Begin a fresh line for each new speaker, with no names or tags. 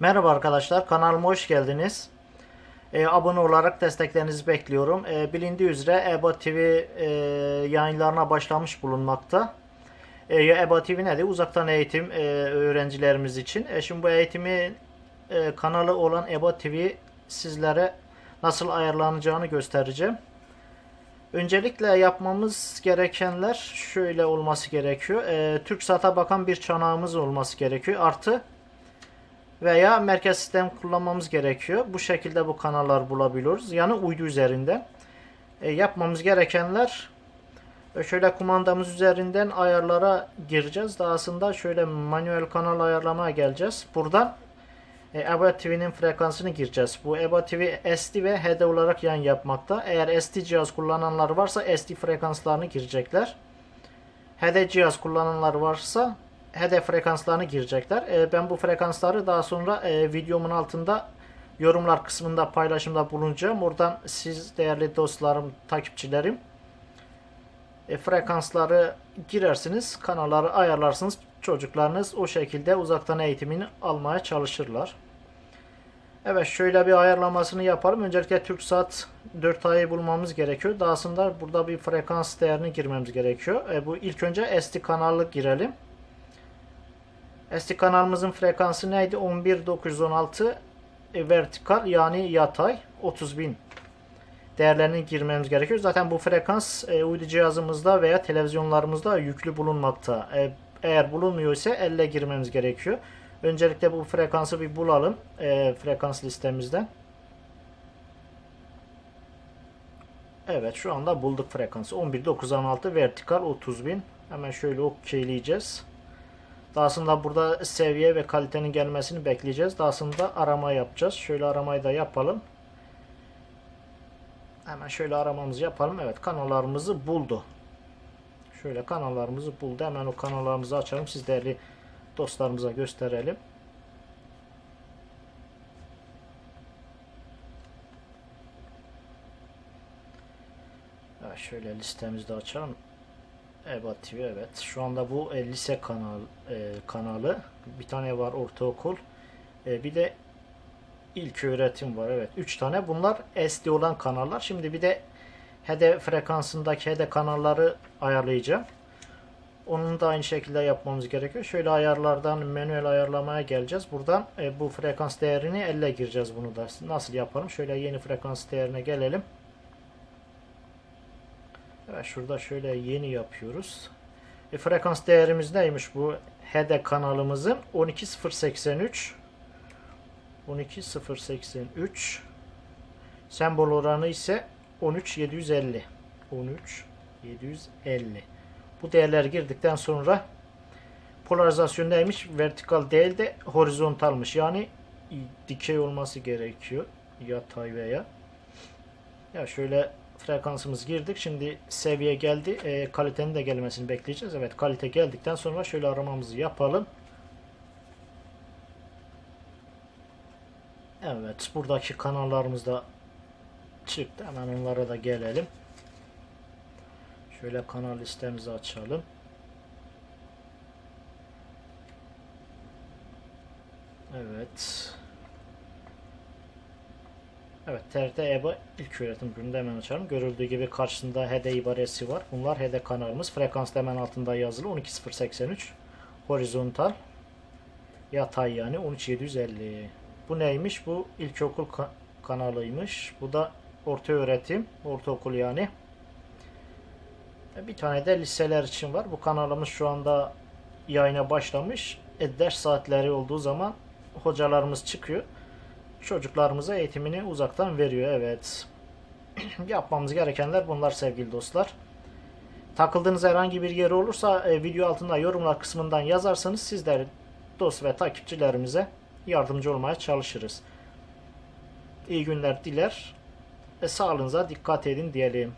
Merhaba arkadaşlar, kanalıma hoş geldiniz. E, abone olarak desteklerinizi bekliyorum. E, bilindiği üzere EBA TV e, yayınlarına başlamış bulunmakta. E, EBA TV nedir? Uzaktan eğitim e, öğrencilerimiz için. E, şimdi bu eğitimi e, kanalı olan EBA TV sizlere nasıl ayarlanacağını göstereceğim. Öncelikle yapmamız gerekenler şöyle olması gerekiyor. E, TürkSat'a bakan bir çanağımız olması gerekiyor. Artı veya merkez sistem kullanmamız gerekiyor. Bu şekilde bu kanallar bulabiliyoruz. Yani uydu üzerinden. E, yapmamız gerekenler e, şöyle kumandamız üzerinden ayarlara gireceğiz. Dahasında şöyle manuel kanal ayarlamaya geleceğiz. Buradan e, EBA TV'nin frekansını gireceğiz. Bu EBA TV SD ve HD olarak yayın yapmakta. Eğer SD cihaz kullananlar varsa SD frekanslarını girecekler. HD cihaz kullananlar varsa HD frekanslarını girecekler. E, ben bu frekansları daha sonra e, videomun altında yorumlar kısmında paylaşımda bulunacağım. Oradan siz değerli dostlarım, takipçilerim e, frekansları girersiniz, kanalları ayarlarsınız. Çocuklarınız o şekilde uzaktan eğitimini almaya çalışırlar. Evet şöyle bir ayarlamasını yapalım. Öncelikle TürkSat 4A'yı bulmamız gerekiyor. Daha sonra burada bir frekans değerini girmemiz gerekiyor. E, bu ilk önce SD kanalı girelim. SD kanalımızın frekansı neydi? 11916 e, vertikal yani yatay 30.000 değerlerini girmemiz gerekiyor. Zaten bu frekans e, uydu cihazımızda veya televizyonlarımızda yüklü bulunmakta. E, eğer bulunmuyor ise elle girmemiz gerekiyor. Öncelikle bu frekansı bir bulalım e, frekans listemizden. Evet şu anda bulduk frekansı. 11916 vertikal 30.000. Hemen şöyle okeyleyeceğiz. Daha sonra burada seviye ve kalitenin gelmesini bekleyeceğiz. Daha sonra arama yapacağız. Şöyle aramayı da yapalım. Hemen şöyle aramamızı yapalım. Evet kanallarımızı buldu. Şöyle kanallarımızı buldu. Hemen o kanallarımızı açalım. Siz değerli dostlarımıza gösterelim. Evet, şöyle listemizde açalım. EBA TV evet. Şu anda bu e, lise kanal e, kanalı. Bir tane var ortaokul. E, bir de ilk öğretim var. Evet. Üç tane. Bunlar SD olan kanallar. Şimdi bir de HD frekansındaki HD kanalları ayarlayacağım. Onun da aynı şekilde yapmamız gerekiyor. Şöyle ayarlardan manuel ayarlamaya geleceğiz. Buradan e, bu frekans değerini elle gireceğiz bunu da. Nasıl yapalım? Şöyle yeni frekans değerine gelelim. Şurada şöyle yeni yapıyoruz. E, frekans değerimiz neymiş bu? HD kanalımızın 12083 12083 sembol oranı ise 13750 13750 bu değerler girdikten sonra polarizasyon neymiş? Vertikal değil de horizontalmış. Yani dikey olması gerekiyor. Yatay veya ya şöyle frekansımız girdik. Şimdi seviye geldi. E, kalitenin de gelmesini bekleyeceğiz. Evet kalite geldikten sonra şöyle aramamızı yapalım. Evet buradaki kanallarımız da çıktı. Hemen onlara da gelelim. Şöyle kanal listemizi açalım. Evet. Evet TRT EBA ilk öğretim gününde hemen açalım. Görüldüğü gibi karşısında HD ibaresi var. Bunlar HD kanalımız. Frekans da hemen altında yazılı 12083. Horizontal. Yatay yani 13750. Bu neymiş? Bu ilkokul ka kanalıymış. Bu da orta öğretim. Ortaokul yani. Bir tane de liseler için var. Bu kanalımız şu anda yayına başlamış. E, ders saatleri olduğu zaman hocalarımız çıkıyor çocuklarımıza eğitimini uzaktan veriyor. Evet. Yapmamız gerekenler bunlar sevgili dostlar. Takıldığınız herhangi bir yer olursa e, video altında yorumlar kısmından yazarsanız sizler dost ve takipçilerimize yardımcı olmaya çalışırız. İyi günler diler. E, sağlığınıza dikkat edin diyelim.